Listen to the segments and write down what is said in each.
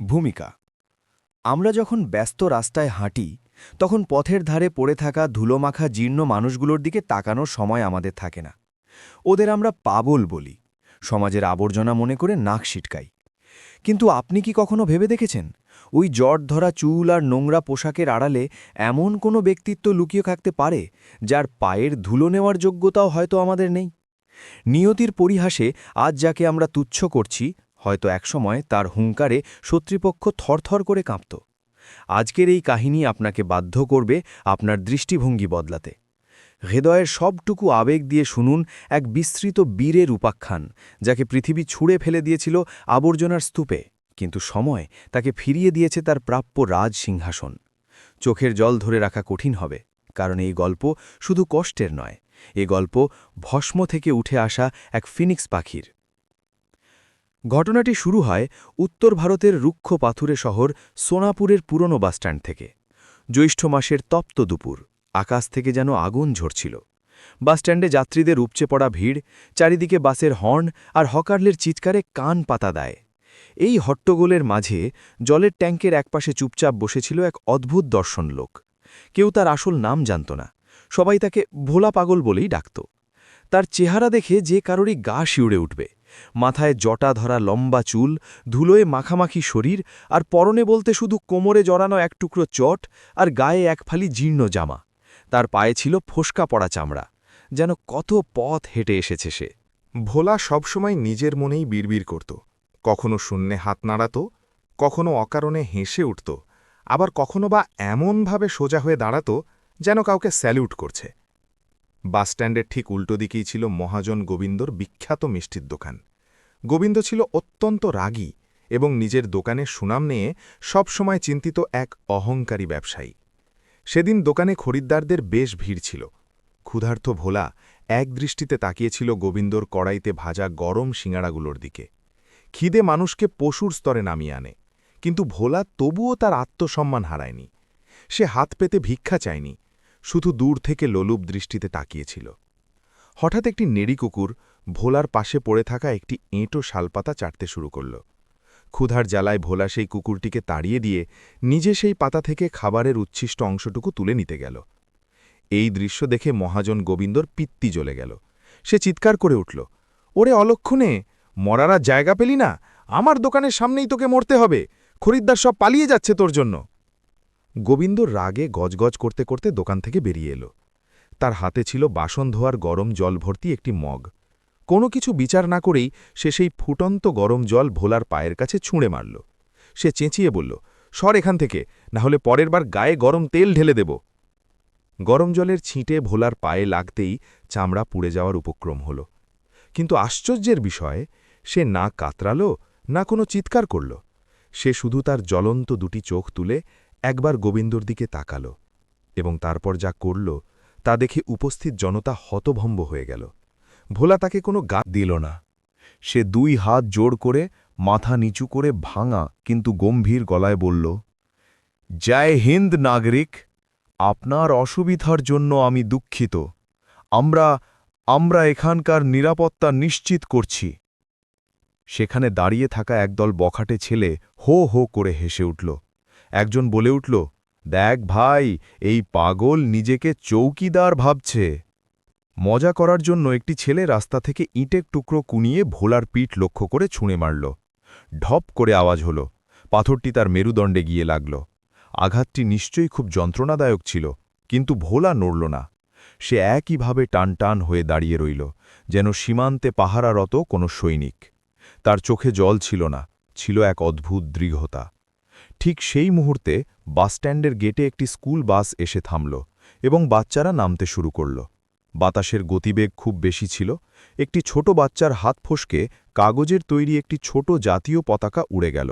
ভূমিকা। আমরা যখন ব্যস্ত রাস্তায় হাঁটি, তখন পথের ধারে পড়ে থাকা ধুলোমাখা জীর্ণ মানুষগুলোর দিকে তাকানোর সময় আমাদের থাকে না। ওদের আমরা পাবল বলি, সমাজের আবর্জনা মনে করে নাক সিটকাই কিন্তু আপনি কি কখনো ভেবে দেখেছেন, ওই জট ধরা চুল আর নোংরা পোশাকের আড়ালে এমন কোনো ব্যক্তিত্ব লুকিয়ে থাকতে পারে, যার পায়ের ধুলো নেওয়ার যোগ্যতাও হয়তো আমাদের নেই? নিয়তির পরিহাসে আজ যাকে আমরা তুচ্ছ করছি হয়তো একসময় তার হুঙ্কারে শত্রুপক্ষ থরথর করে কাঁপত। আজকের এই কাহিনী আপনাকে বাধ্য করবে আপনার দৃষ্টিভঙ্গি বদলাতে। হৃদয়ের সবটুকু আবেগ দিয়ে শুনুন এক বিস্তৃত বীরের উপাখ্যান, যাকে পৃথিবী ছুঁড়ে ফেলে দিয়েছিল আবর্জনার স্তূপে, কিন্তু সময় তাকে ফিরিয়ে দিয়েছে তার প্রাপ্য রাজ সিংহাসন। চোখের জল ধরে রাখা কঠিন হবে, কারণ এই গল্প শুধু কষ্টের নয়, এ গল্প ভস্ম থেকে উঠে আসা এক ফিনিক্স পাখির। ঘটনাটি শুরু হয় উত্তর ভারতের রুক্ষ পাথুরে শহর সোনাপুরের পুরনো বাসস্ট্যান্ড থেকে। জ্যৈষ্ঠ মাসের তপ্ত দুপুর, আকাশ থেকে যেন আগুন ঝরছিল। বাসস্ট্যান্ডে যাত্রীদের উপচে পড়া ভিড়, চারিদিকে বাসের হর্ন আর হকারলের চিৎকারে কান পাতা দেয়। এই হট্টগোলের মাঝে জলের ট্যাঙ্কের একপাশে চুপচাপ বসেছিল এক অদ্ভুত দর্শন লোক। কেউ তার আসল নাম জানত না। সবাই তাকে ভোলা পাগল বলেই ডাকত। তার চেহারা দেখে যে কারোরই গা শিউড়ে উঠবে। মাথায় জটা ধরা লম্বা চুল, ধুলোয় মাখামাখি শরীর আর পরনে বলতে শুধু কোমরে জড়ানো এক টুকরো চট আর গায়ে এক ফালি জীর্ণ জামা। তার পায়ে ছিল ফোসকা পড়া চামড়া। যেন কত পথ হেঁটে এসেছে সে। ভোলা সবসময় নিজের মনেই বিড়বিড় করত। কখনো শূন্যে হাত নাড়াত, কখনো অকারণে হেসে উঠত, আবার কখনো বা এমনভাবে সোজা হয়ে দাঁড়াত যেন কাউকে স্যালিউট করছে। বাসস্ট্যান্ডের ঠিক উল্টো দিকেই ছিল মহাজন গোবিন্দর বিখ্যাত মিষ্টির দোকান। গোবিন্দ ছিল অত্যন্ত রাগী এবং নিজের দোকানের সুনাম নিয়ে সবসময় চিন্তিত এক অহংকারী ব্যবসায়ী। সেদিন দোকানে খরিদ্দারদের বেশ ভিড় ছিল। ক্ষুধার্ত ভোলা এক দৃষ্টিতে তাকিয়েছিল গোবিন্দর কড়াইতে ভাজা গরম শিঙাড়াগুলোর দিকে। খিদে মানুষকে পশুর স্তরে নামিয়ে আনে, কিন্তু ভোলা তবুও তার আত্মসম্মান হারায়নি। সে হাত পেতে ভিক্ষা চায়নি শুধু দূর থেকে লোলুপ দৃষ্টিতে তাকিয়েছিল। হঠাৎ একটি নেড়ি কুকুর ভোলার পাশে পড়ে থাকা একটি এঁটো শালপাতা চাটতে শুরু করল। ক্ষুধার জ্বালায় ভোলা সেই কুকুরটিকে তাড়িয়ে দিয়ে নিজে সেই পাতা থেকে খাবারের উচ্ছিষ্ট অংশটুকু তুলে নিতে গেল। এই দৃশ্য দেখে মহাজন গোবিন্দর পিত্তি জ্বলে গেল। সে চিৎকার করে উঠল, ওরে অলক্ষণে, মরারা জায়গা পেলি না? আমার দোকানের সামনেই তোকে মরতে হবে। খরিদ্দার সব পালিয়ে যাচ্ছে তোর জন্য। গোবিন্দ রাগে গজগজ করতে করতে দোকান থেকে বেরিয়ে এলো। তার হাতে ছিল বাসন ধোয়ার গরম জল ভর্তি একটি মগ। কোনো কিছু বিচার না করেই সে সেই ফুটন্ত গরম জল ভোলার পায়ের কাছে ছুঁড়ে মারল। সে চেঁচিয়ে বলল, সর এখান থেকে, না হলে পরের বার গায়ে গরম তেল ঢেলে দেব। গরম জলের ছিঁটে ভোলার পায়ে লাগতেই চামড়া পুড়ে যাওয়ার উপক্রম হল। কিন্তু আশ্চর্যের বিষয়ে, সে না কাতরাল, না কোনো চিৎকার করল। সে শুধু তার জ্বলন্ত দুটি চোখ তুলে একবার গোবিন্দর দিকে তাকাল এবং তারপর যা করল তা দেখে উপস্থিত জনতা হতভম্ব হয়ে গেল। ভোলা তাকে কোনো গা দিল না। সে দুই হাত জোড় করে, মাথা নিচু করে ভাঙা, কিন্তু গম্ভীর গলায় বলল, জয় হিন্দ নাগরিক, আপনার অসুবিধার জন্য আমি দুঃখিত। আমরা আমরা এখানকার নিরাপত্তা নিশ্চিত করছি। সেখানে দাঁড়িয়ে থাকা একদল বখাটে ছেলে হো হো করে হেসে উঠল। একজন বলে উঠল, দেখ ভাই, এই পাগল নিজেকে চৌকিদার ভাবছে। মজা করার জন্য একটি ছেলে রাস্তা থেকে ইঁটের টুকরো কুনিয়ে ভোলার পিঠ লক্ষ্য করে ছুঁড়ে মারল। ঢপ করে আওয়াজ হল। পাথরটি তার মেরুদণ্ডে গিয়ে লাগল। আঘাতটি নিশ্চয়ই খুব যন্ত্রণাদায়ক ছিল, কিন্তু ভোলা নড়ল না। সে একইভাবে টানটান হয়ে দাঁড়িয়ে রইল, যেন সীমান্তে পাহারারত কোনো সৈনিক। তার চোখে জল ছিল না, ছিল এক অদ্ভুত দৃঢ়তা। ঠিক সেই মুহূর্তে বাসস্ট্যান্ডের গেটে একটি স্কুল বাস এসে থামল এবং বাচ্চারা নামতে শুরু করল। বাতাসের গতিবেগ খুব বেশি ছিল। একটি ছোট বাচ্চার হাত ফসকে কাগজের তৈরি একটি ছোট জাতীয় পতাকা উড়ে গেল।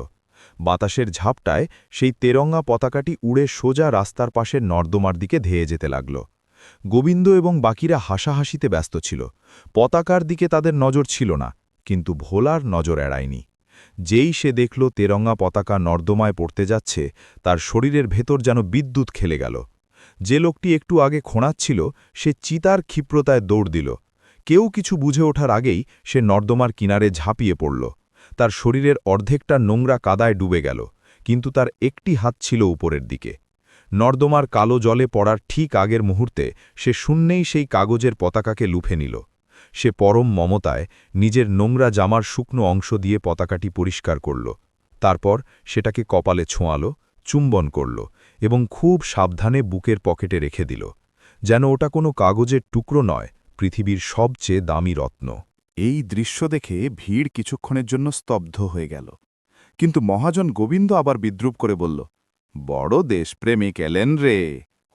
বাতাসের ঝাপটায় সেই তেরঙ্গা পতাকাটি উড়ে সোজা রাস্তার পাশের নর্দমার দিকে ধেয়ে যেতে লাগল। গোবিন্দ এবং বাকিরা হাসাহাসিতে ব্যস্ত ছিল। পতাকার দিকে তাদের নজর ছিল না, কিন্তু ভোলার নজর এড়ায়নি। যেই সে দেখল তেরঙ্গা পতাকা নর্দমায় পড়তে যাচ্ছে, তার শরীরের ভেতর যেন বিদ্যুৎ খেলে গেল। যে লোকটি একটু আগে খোঁড়াচ্ছিল, সে চিতার ক্ষিপ্রতায় দৌড় দিল। কেউ কিছু বুঝে ওঠার আগেই সে নর্দমার কিনারে ঝাঁপিয়ে পড়ল। তার শরীরের অর্ধেকটা নোংরা কাদায় ডুবে গেল, কিন্তু তার একটি হাত ছিল উপরের দিকে। নর্দমার কালো জলে পড়ার ঠিক আগের মুহূর্তে সে শূন্যেই সেই কাগজের পতাকাকে লুফে নিল। সে পরম মমতায় নিজের নোংরা জামার শুকনো অংশ দিয়ে পতাকাটি পরিষ্কার করল। তারপর সেটাকে কপালে ছোঁয়াল, চুম্বন করল এবং খুব সাবধানে বুকের পকেটে রেখে দিল। যেন ওটা কোনো কাগজের টুকরো নয়, পৃথিবীর সবচেয়ে দামি রত্ন। এই দৃশ্য দেখে ভিড় কিছুক্ষণের জন্য স্তব্ধ হয়ে গেল। কিন্তু মহাজন গোবিন্দ আবার বিদ্রুপ করে বলল, বড় দেশপ্রেমিক এলেন রে।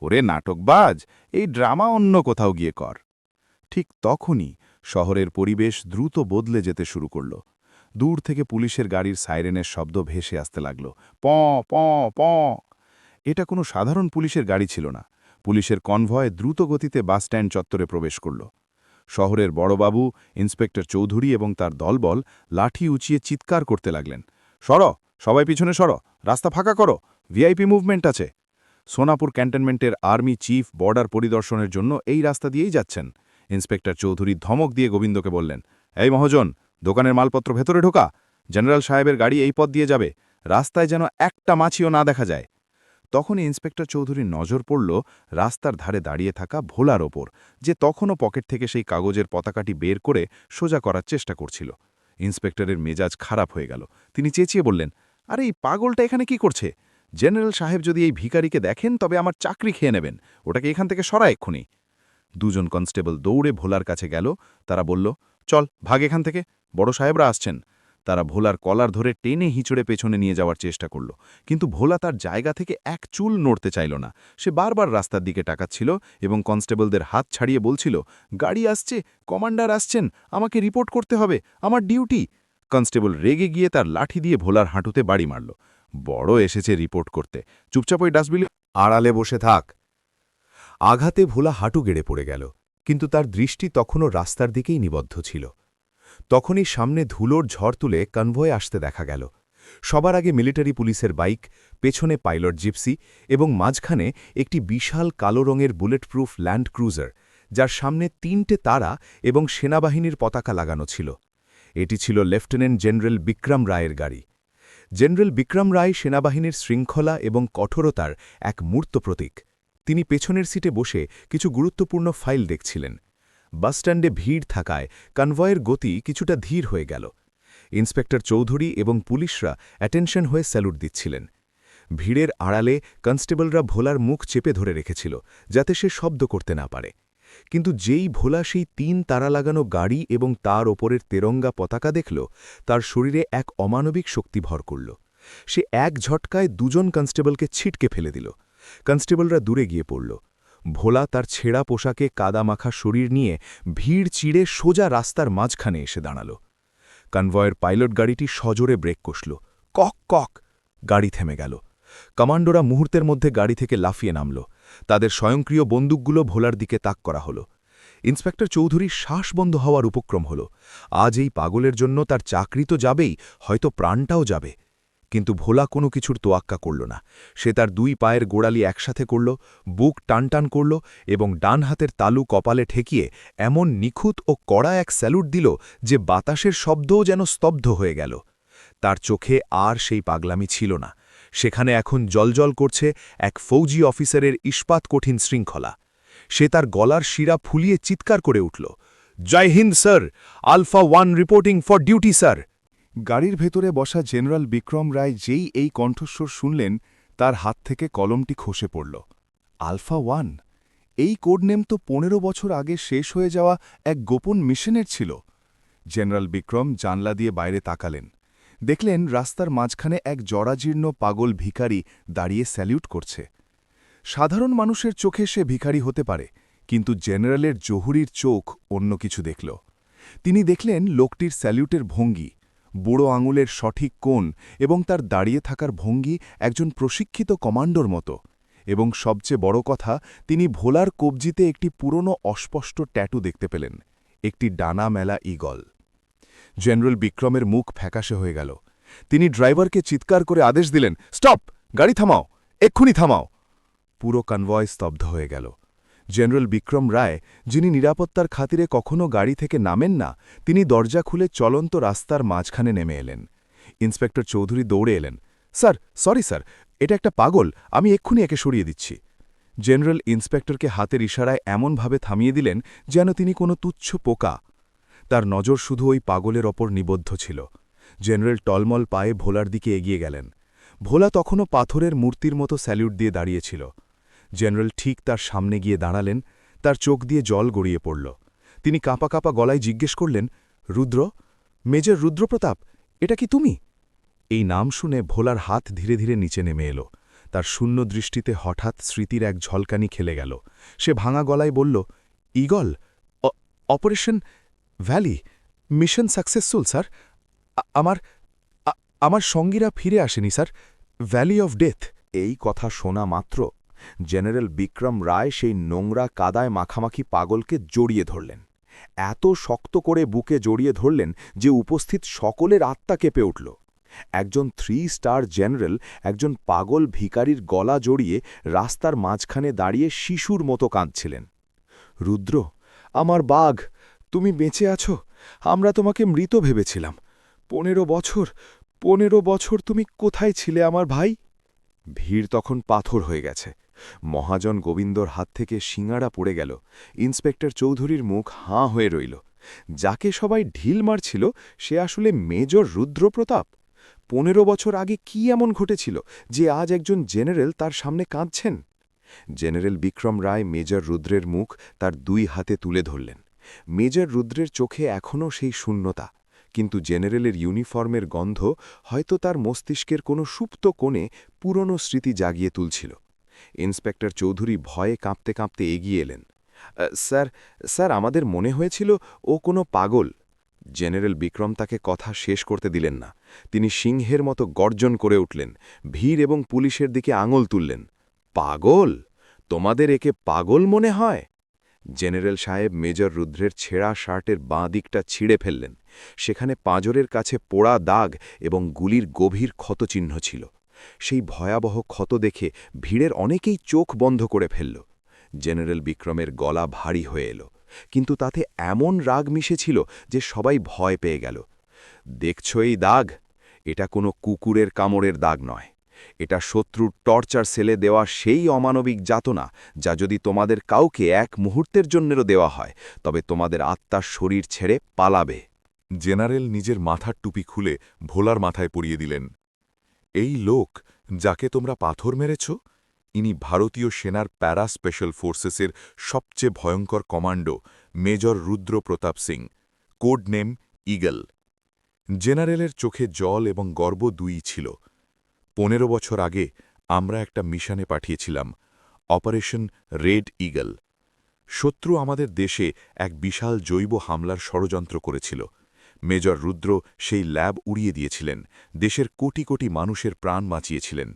ওরে নাটকবাজ, এই ড্রামা অন্য কোথাও গিয়ে কর। ঠিক তখনই শহরের পরিবেশ দ্রুত বদলে যেতে শুরু করল। দূর থেকে পুলিশের গাড়ির সাইরেনের শব্দ ভেসে আসতে লাগল। প প প। এটা কোনো সাধারণ পুলিশের গাড়ি ছিল না। পুলিশের কনভয় দ্রুত গতিতে বাসস্ট্যান্ড চত্বরে প্রবেশ করল। শহরের বড়বাবু, ইন্সপেক্টর চৌধুরী এবং তার দলবল লাঠি উঁচিয়ে চিৎকার করতে লাগলেন। সর, সবাই পিছনে সর, রাস্তা ফাঁকা করো, ভিআইপি মুভমেন্ট আছে। সোনাপুর ক্যান্টনমেন্টের আর্মি চিফ বর্ডার পরিদর্শনের জন্য এই রাস্তা দিয়েই যাচ্ছেন। ইন্সপেক্টর চৌধুরী ধমক দিয়ে গোবিন্দকে বললেন, এই মহাজন, দোকানের মালপত্র ভেতরে ঢোকা। জেনারেল সাহেবের গাড়ি এই পথ দিয়ে যাবে। রাস্তায় যেন একটা মাছিও না দেখা যায়। তখনই ইন্সপেক্টর চৌধুরীর নজর পড়ল রাস্তার ধারে দাঁড়িয়ে থাকা ভোলার ওপর, যে তখনও পকেট থেকে সেই কাগজের পতাকাটি বের করে সোজা করার চেষ্টা করছিল। ইন্সপেক্টরের মেজাজ খারাপ হয়ে গেল। তিনি চেঁচিয়ে বললেন, আরে, এই পাগলটা এখানে কি করছে? জেনারেল সাহেব যদি এই ভিখারিকে দেখেন, তবে আমার চাকরি খেয়ে নেবেন। ওটাকে এখান থেকে সরা এক্ষুনি। দুজন কনস্টেবল দৌড়ে ভোলার কাছে গেল। তারা বলল, চল, ভাগ এখান থেকে। বড় সাহেবরা আসছেন। তারা ভোলার কলার ধরে টেনে হিঁচড়ে পেছনে নিয়ে যাওয়ার চেষ্টা করল। কিন্তু ভোলা তার জায়গা থেকে এক চুল নড়তে চাইল না। সে বারবার রাস্তার দিকে টাকাচ্ছিল এবং কনস্টেবলদের হাত ছাড়িয়ে বলছিল, গাড়ি আসছে, কমান্ডার আসছেন, আমাকে রিপোর্ট করতে হবে, আমার ডিউটি। কনস্টেবল রেগে গিয়ে তার লাঠি দিয়ে ভোলার হাঁটুতে বাড়ি মারল। বড় এসেছে রিপোর্ট করতে। চুপচাপ ওই ডাস্টবিলে আড়ালে বসে থাক। আঘাতে ভোলা হাঁটু গেড়ে পড়ে গেল, কিন্তু তার দৃষ্টি তখনও রাস্তার দিকেই নিবদ্ধ ছিল। তখনই সামনে ধুলোর ঝড় তুলে কনভয়ে আসতে দেখা গেল। সবার আগে মিলিটারি পুলিশের বাইক, পেছনে পাইলট জিপসি এবং মাঝখানে একটি বিশাল কালো রঙের বুলেটপ্রুফ ল্যান্ড ক্রুজার, যার সামনে তিনটে তারা এবং সেনাবাহিনীর পতাকা লাগানো ছিল। এটি ছিল লেফটেন্যান্ট জেনারেল বিক্রম রায়ের গাড়ি। জেনারেল বিক্রম রায় সেনাবাহিনীর শৃঙ্খলা এবং কঠোরতার এক মূর্ত প্রতীক। তিনি পেছনের সিটে বসে কিছু গুরুত্বপূর্ণ ফাইল দেখছিলেন। বাসস্ট্যান্ডে ভিড় থাকায় কনভয়ের গতি কিছুটা ধীর হয়ে গেল। ইন্সপেক্টর চৌধুরী এবং পুলিশরা অ্যাটেনশন হয়ে স্যালুট দিচ্ছিলেন। ভিড়ের আড়ালে কনস্টেবলরা ভোলার মুখ চেপে ধরে রেখেছিল, যাতে সে শব্দ করতে না পারে। কিন্তু যেই ভোলা সেই তিন তারা লাগানো গাড়ি এবং তার ওপরের তেরঙ্গা পতাকা দেখল, তার শরীরে এক অমানবিক শক্তি ভর করল। সে এক ঝটকায় দুজন কনস্টেবলকে ছিটকে ফেলে দিল। কনস্টেবলরা দূরে গিয়ে পড়ল। ভোলা তার ছেঁড়া পোশাকে কাদামাখা শরীর নিয়ে ভিড় চিড়ে সোজা রাস্তার মাঝখানে এসে দাঁড়াল। কনভয়ের পাইলট গাড়িটি সজোরে ব্রেক কষল। কক কক, গাড়ি থেমে গেল। কমান্ডোরা মুহূর্তের মধ্যে গাড়ি থেকে লাফিয়ে নামল। তাদের স্বয়ংক্রিয় বন্দুকগুলো ভোলার দিকে তাক করা হল। ইন্সপেক্টর চৌধুরীর শ্বাস বন্ধ হওয়ার উপক্রম হল। আজ এই পাগলের জন্য তার চাকরি তো যাবেই, হয়তো প্রাণটাও যাবে। কিন্তু ভোলা কোনো কিছুর তোয়াক্কা করল না। সে তার দুই পায়ের গোড়ালি একসাথে করল, বুক টানটান করল এবং ডান হাতের তালু কপালে ঠেকিয়ে এমন নিখুঁত ও কড়া এক স্যালুট দিল যে বাতাসের শব্দও যেন স্তব্ধ হয়ে গেল। তার চোখে আর সেই পাগলামি ছিল না। সেখানে এখন জলজল করছে এক ফৌজি অফিসারের ইস্পাত কঠিন শৃঙ্খলা। সে তার গলার শিরা ফুলিয়ে চিৎকার করে উঠল, Jai Hind, sir! Alpha one reporting for duty, sir! গাড়ির ভেতরে বসা জেনারেল বিক্রম রায় যেই এই কণ্ঠস্বর শুনলেন, তার হাত থেকে কলমটি খসে পড়ল। আলফা ওয়ান, এই কোডনেম তো পনেরো বছর আগে শেষ হয়ে যাওয়া এক গোপন মিশনের ছিল। জেনারেল বিক্রম জানলা দিয়ে বাইরে তাকালেন। দেখলেন রাস্তার মাঝখানে এক জরাজীর্ণ পাগল ভিখারি দাঁড়িয়ে স্যালিউট করছে। সাধারণ মানুষের চোখে সে ভিখারি হতে পারে, কিন্তু জেনারেলের জহুরির চোখ অন্য কিছু দেখল। তিনি দেখলেন লোকটির স্যালিউটের ভঙ্গি বুড়ো আঙুলের সঠিক কোণ এবং তার দাঁড়িয়ে থাকার ভঙ্গি একজন প্রশিক্ষিত কমান্ডোর মতো। এবং সবচেয়ে বড় কথা, তিনি ভোলার কবজিতে একটি পুরনো অস্পষ্ট ট্যাটু দেখতে পেলেন, একটি ডানা মেলা ইগল জেনারেল বিক্রমের মুখ ফ্যাকাশে হয়ে গেল। তিনি ড্রাইভারকে চিৎকার করে আদেশ দিলেন, স্টপ! গাড়ি থামাও! এক্ষুনি থামাও! পুরো কনভয় স্তব্ধ হয়ে গেল। জেনারেল বিক্রম রায়, যিনি নিরাপত্তার খাতিরে কখনো গাড়ি থেকে নামেন না, তিনি দরজা খুলে চলন্ত রাস্তার মাঝখানে নেমে এলেন। ইন্সপেক্টর চৌধুরী দৌড়ে এলেন, স্যার, সরি স্যার, এটা একটা পাগল, আমি এক্ষুনি একে সরিয়ে দিচ্ছি। জেনারেল ইন্সপেক্টরকে হাতের ইশারায় এমনভাবে থামিয়ে দিলেন যেন তিনি কোনো তুচ্ছ পোকা। তার নজর শুধু ওই পাগলের ওপর নিবদ্ধ ছিল। জেনারেল টলমল পায়ে ভোলার দিকে এগিয়ে গেলেন। ভোলা তখনও পাথরের মূর্তির মতো স্যালিউট দিয়ে দাঁড়িয়েছিল জেনারেল ঠিক তার সামনে গিয়ে দাঁড়ালেন, তার চোখ দিয়ে জল গড়িয়ে পড়ল। তিনি কাঁপা কাঁপা গলায় জিজ্ঞেস করলেন, রুদ্র, মেজর রুদ্রপ্রতাপ, এটা কি তুমি? এই নাম শুনে ভোলার হাত ধীরে ধীরে নিচে নেমে এলো। তার শূন্য দৃষ্টিতে হঠাৎ স্মৃতির এক ঝলকানি খেলে গেল। সে ভাঙা গলায় বলল, eagle operation valley, mission successful, sir. আমার আমার সঙ্গীরা ফিরে আসেনি, স্যার। Valley of death. এই কথা শোনা মাত্র জেনারেল বিক্রম রায় সেই নোংরা কাদায় মাখামাখি পাগলকে জড়িয়ে ধরলেন। এত শক্ত করে বুকে জড়িয়ে ধরলেন যে উপস্থিত সকলের আত্মা কেঁপে উঠল। একজন থ্রি স্টার জেনারেল একজন পাগল ভিকারির গলা জড়িয়ে রাস্তার মাঝখানে দাঁড়িয়ে শিশুর মতো কাঁদছিলেন। রুদ্র, আমার বাঘ, তুমি বেঁচে আছো? আমরা তোমাকে মৃত ভেবেছিলাম। পনেরো বছর পনেরো বছর তুমি কোথায় ছিলে আমার ভাই? ভিড় তখন পাথর হয়ে গেছে। মহাজন গোবিন্দর হাত থেকে শিঙাড়া পড়ে গেল। ইন্সপেক্টর চৌধুরীর মুখ হাঁ হয়ে রইল। যাকে সবাই ঢিল মারছিল, সে আসলে মেজর রুদ্রপ্রতাপ। পনেরো বছর আগে কি এমন ঘটেছিল যে আজ একজন জেনারেল তার সামনে কাঁদছেন? জেনারেল বিক্রম রায় মেজর রুদ্রের মুখ তার দুই হাতে তুলে ধরলেন। মেজর রুদ্রের চোখে এখনও সেই শূন্যতা, কিন্তু জেনারেলের ইউনিফর্মের গন্ধ হয়তো তার মস্তিষ্কের কোনো সুপ্ত কোণে পুরনো স্মৃতি জাগিয়ে তুলছিল। ইন্সপেক্টর চৌধুরী ভয়ে কাঁপতে কাঁপতে এগিয়ে এলেন। স্যার স্যার, আমাদের মনে হয়েছিল ও কোনো পাগল। জেনারেল বিক্রম তাকে কথা শেষ করতে দিলেন না। তিনি সিংহের মতো গর্জন করে উঠলেন, ভিড় এবং পুলিশের দিকে আঙুল তুললেন। পাগল? তোমাদের একে পাগল মনে হয়? জেনারেল সাহেব মেজর রুদ্রের ছেঁড়া শার্টের বাঁ দিকটা ছিঁড়ে ফেললেন। সেখানে পাঁজরের কাছে পোড়া দাগ এবং গুলির গভীর ক্ষতচিহ্ন ছিল। সেই ভয়াবহ ক্ষত দেখে ভিড়ের অনেকেই চোখ বন্ধ করে ফেলল। জেনারেল বিক্রমের গলা ভারী হয়ে এলো, কিন্তু তাতে এমন রাগ মিশেছিল যে সবাই ভয় পেয়ে গেল। দেখছ এই দাগ? এটা কোনো কুকুরের কামড়ের দাগ নয়। এটা শত্রুর টর্চার সেলে দেওয়া সেই অমানবিক যাতনা যা যদি তোমাদের কাউকে এক মুহূর্তের জন্যেরও দেওয়া হয়, তবে তোমাদের আত্মার শরীর ছেড়ে পালাবে। জেনারেল নিজের মাথার টুপি খুলে ভোলার মাথায় পরিয়ে দিলেন। এই লোক যাকে তোমরা পাথর মেরেছ, ইনি ভারতীয় সেনার প্যারা স্পেশাল ফোর্সেসের সবচেয়ে ভয়ঙ্কর commando, major Rudra Pratap Singh, code name eagle. জেনারেলের চোখে জল এবং গর্ব দুই ছিল। পনেরো বছর আগে আমরা একটা মিশনে পাঠিয়েছিলাম, অপারেশন রেড ইগল। শত্রু আমাদের দেশে এক বিশাল জৈব হামলার ষড়যন্ত্র করেছিল। মেজর রুদ্র সেই ল্যাব উড়িয়ে দিয়েছিলেন, দেশের কোটি কোটি মানুষের প্রাণ বাঁচিয়েছিলেন,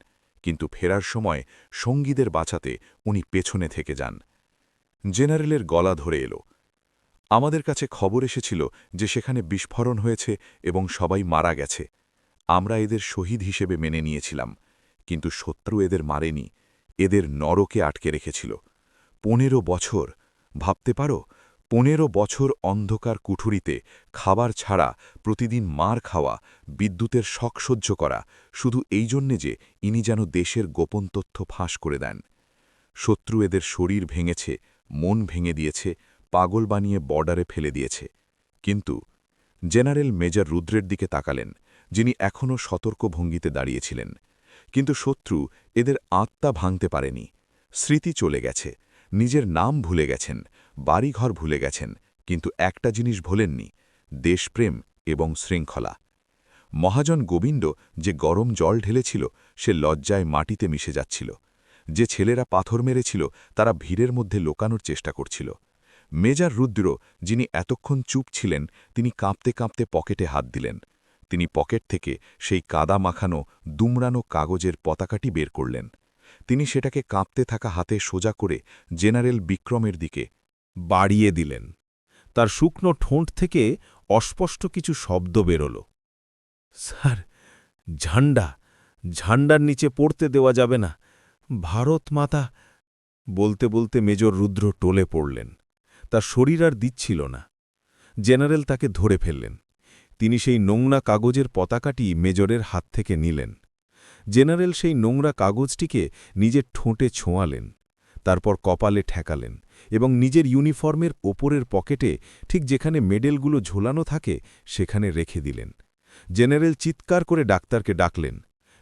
কিন্তু ফেরার সময় সঙ্গীদের বাঁচাতে উনি পেছনে থেকে যান। জেনারেলের গলা ধরে এলো। আমাদের কাছে খবর এসেছিল যে সেখানে বিস্ফোরণ হয়েছে এবং সবাই মারা গেছে। আমরা এদের শহীদ হিসেবে মেনে নিয়েছিলাম, কিন্তু শত্রু এদের মারেনি, এদের নরকে আটকে রেখেছিল। পনেরো বছর, ভাবতে পারো? পনেরো বছর অন্ধকার কুঠুরিতে খাবার ছাড়া প্রতিদিন মার খাওয়া, বিদ্যুতের শখ সহ্য করা, শুধু এই জন্যে যে ইনি যেন দেশের গোপন তথ্য ফাঁস করে দেন। শত্রু এদের শরীর ভেঙেছে, মন ভেঙে দিয়েছে, পাগল বানিয়ে বর্ডারে ফেলে দিয়েছে। কিন্তু জেনারেল মেজর রুদ্রের দিকে তাকালেন, যিনি এখনও সতর্ক ভঙ্গিতে দাঁড়িয়েছিলেন। কিন্তু শত্রু এদের আত্মা ভাঙতে পারেনি। স্মৃতি চলে গেছে, নিজের নাম ভুলে গেছেন বাড়িঘর ভুলে গেছেন, কিন্তু একটা জিনিস ভোলেননি, দেশপ্রেম এবং শৃঙ্খলা। মহাজন গোবিন্দ যে গরম জল ঢেলেছিল, সে লজ্জায় মাটিতে মিশে যাচ্ছিল। যে ছেলেরা পাথর মেরেছিল, তারা ভিড়ের মধ্যে লোকানোর চেষ্টা করছিল। মেজার রুদ্র, যিনি এতক্ষণ চুপ ছিলেন, তিনি কাঁপতে কাঁপতে পকেটে হাত দিলেন। তিনি পকেট থেকে সেই কাদা মাখানো, দুমড়ানো কাগজের পতাকাটি বের করলেন। তিনি সেটাকে কাঁপতে থাকা হাতে সোজা করে জেনারেল বিক্রমের দিকে বাড়িয়ে দিলেন। তার শুকনো ঠোঁট থেকে অস্পষ্ট কিছু শব্দ বেরোল। স্যার, ঝান্ডা, ঝান্ডার নিচে পড়তে দেওয়া যাবে না। ভারত মাতা, বলতে বলতে মেজর রুদ্র টোলে পড়লেন। তার শরীর আর দিচ্ছিল না। জেনারেল তাকে ধরে ফেললেন। তিনি সেই নোংরা কাগজের পতাকাটি মেজরের হাত থেকে নিলেন। জেনারেল সেই নোংরা কাগজটিকে নিজের ঠোঁটে ছোঁয়ালেন। তারপর কপালে ঠেকালেন। এবং নিজের ইউনিফর্মের ওপরের পকেটে ঠিক যেখানে মেডেলগুলো ঝোলানো থাকে সেখানে রেখে দিলেন। জেনারেল চিৎকার করে ডাক্তারকে ডাকলেন,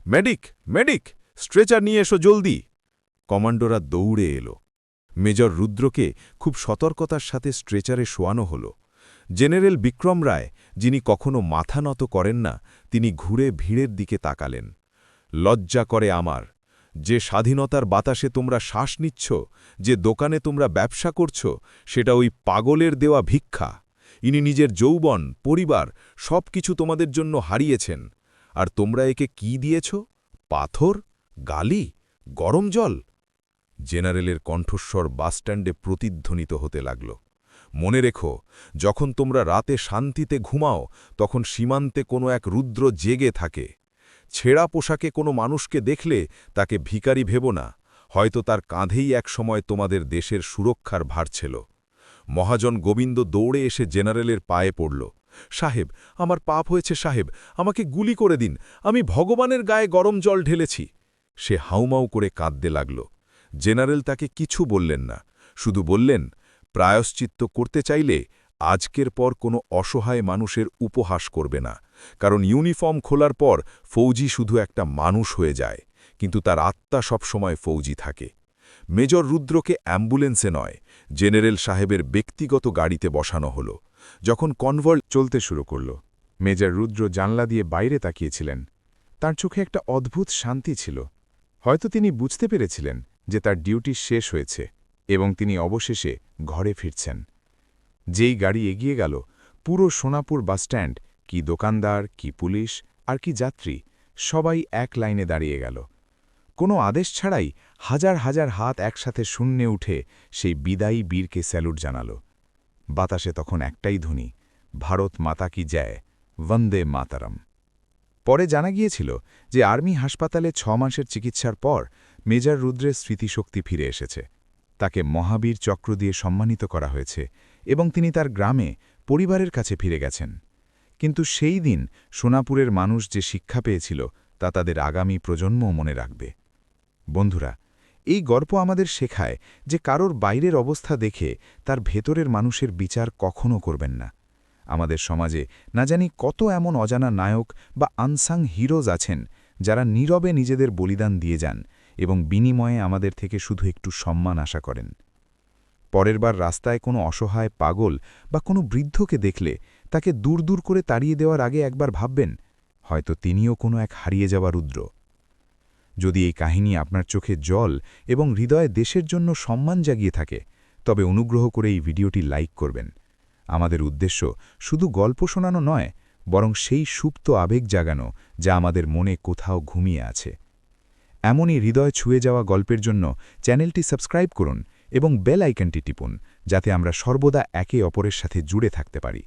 মেডিক মেডিক, স্ট্রেচার নিয়ে এসো জলদি! কমান্ডোরা দৌড়ে এলো। মেজর রুদ্রকে খুব সতর্কতার সাথে স্ট্রেচারে শোয়ানো হল। জেনারেল বিক্রম রায়, যিনি কখনো মাথা নত করেন না, তিনি ঘুরে ভিড়ের দিকে তাকালেন। লজ্জা করে আমার যে স্বাধীনতার বাতাসে তোমরা শ্বাস নিচ্ছ, যে দোকানে তোমরা ব্যবসা করছ, সেটা ওই পাগলের দেওয়া ভিক্ষা। ইনি নিজের যৌবন, পরিবার সব কিছু তোমাদের জন্য হারিয়েছেন। আর তোমরা একে কি দিয়েছ? পাথর? গালি? গরম জল? জেনারেলের কণ্ঠস্বর বাসস্ট্যান্ডে প্রতিধ্বনিত হতে লাগল। মনে রেখো, যখন তোমরা রাতে শান্তিতে ঘুমাও, তখন সীমান্তে কোনো এক রুদ্র জেগে থাকে। ছেঁড়া পোশাকে কোনো মানুষকে দেখলে তাকে ভিকারি ভেব না, হয়তো তার কাঁধেই এক সময় তোমাদের দেশের সুরক্ষার ভার ছিল। মহাজন গোবিন্দ দৌড়ে এসে জেনারেলের পায়ে পড়ল, সাহেব, আমার পাপ হয়েছে সাহেব, আমাকে গুলি করে দিন, আমি ভগবানের গায়ে গরম জল ঢেলেছি। সে হাউমাউ করে কাঁদতে লাগল। জেনারেল তাকে কিছু বললেন না, শুধু বললেন, প্রায়শ্চিত্ত করতে চাইলে আজকের পর কোনো অসহায় মানুষের উপহাস করবে না কারণ ইউনিফর্ম খোলার পর ফৌজি শুধু একটা মানুষ হয়ে যায়, কিন্তু তার আত্মা সবসময় ফৌজি থাকে। মেজর রুদ্রকে অ্যাম্বুলেন্সে নয়, জেনারেল সাহেবের ব্যক্তিগত গাড়িতে বসানো হল, যখন কনভার্ট চলতে শুরু করল। মেজর রুদ্র জানলা দিয়ে বাইরে তাকিয়েছিলেন। তার চোখে একটা অদ্ভুত শান্তি ছিল। হয়তো তিনি বুঝতে পেরেছিলেন যে তার ডিউটি শেষ হয়েছে এবং তিনি অবশেষে ঘরে ফিরছেন। যেই গাড়ি এগিয়ে গেল, পুরো সোনাপুর বাসস্ট্যান্ড কি দোকানদার, কি পুলিশ আর কি যাত্রী, সবাই এক লাইনে দাঁড়িয়ে গেল। কোনো আদেশ ছাড়াই হাজার হাজার হাত একসাথে শূন্যে উঠে সেই বিদায়ী বীরকে স্যালুট জানাল। বাতাসে তখন একটাই ধ্বনি, ভারত মাতা কি যায় বন্দে মাতারম। পরে জানা গিয়েছিল যে আর্মি হাসপাতালে ছ মাসের চিকিৎসার পর মেজর রুদ্রের স্মৃতিশক্তি ফিরে এসেছে। তাকে মহাবীর চক্র দিয়ে সম্মানিত করা হয়েছে এবং তিনি তার গ্রামে পরিবারের কাছে ফিরে গেছেন। কিন্তু সেই দিন সোনাপুরের মানুষ যে শিক্ষা পেয়েছিল, তা তাদের আগামী প্রজন্মও মনে রাখবে। বন্ধুরা, এই গল্প আমাদের শেখায় যে কারোর বাইরের অবস্থা দেখে তার ভেতরের মানুষের বিচার কখনও করবেন না। আমাদের সমাজে না জানি কত এমন অজানা নায়ক বা আনসাং হিরোজ আছেন যারা নীরবে নিজেদের বলিদান দিয়ে যান এবং বিনিময়ে আমাদের থেকে শুধু একটু সম্মান আশা করেন। পরের বার রাস্তায় কোনো অসহায় পাগল বা কোনো বৃদ্ধকে দেখলে তাকে দূর দূর করে তাড়িয়ে দেওয়ার আগে একবার ভাববেন, হয়তো তিনিও কোনো এক হারিয়ে যাওয়া রুদ্র। যদি এই কাহিনী আপনার চোখে জল এবং হৃদয়ে দেশের জন্য সম্মান জাগিয়ে থাকে, তবে অনুগ্রহ করে এই ভিডিওটি লাইক করবেন। আমাদের উদ্দেশ্য শুধু গল্প শোনানো নয়, বরং সেই সুপ্ত আবেগ জাগানো যা আমাদের মনে কোথাও ঘুমিয়ে আছে। এমনই হৃদয় ছুঁয়ে যাওয়া গল্পের জন্য চ্যানেলটি সাবস্ক্রাইব করুন এবং বেল আইকনটি টিপুন, যাতে আমরা সর্বদা একে অপরের সাথে জুড়ে থাকতে পারি।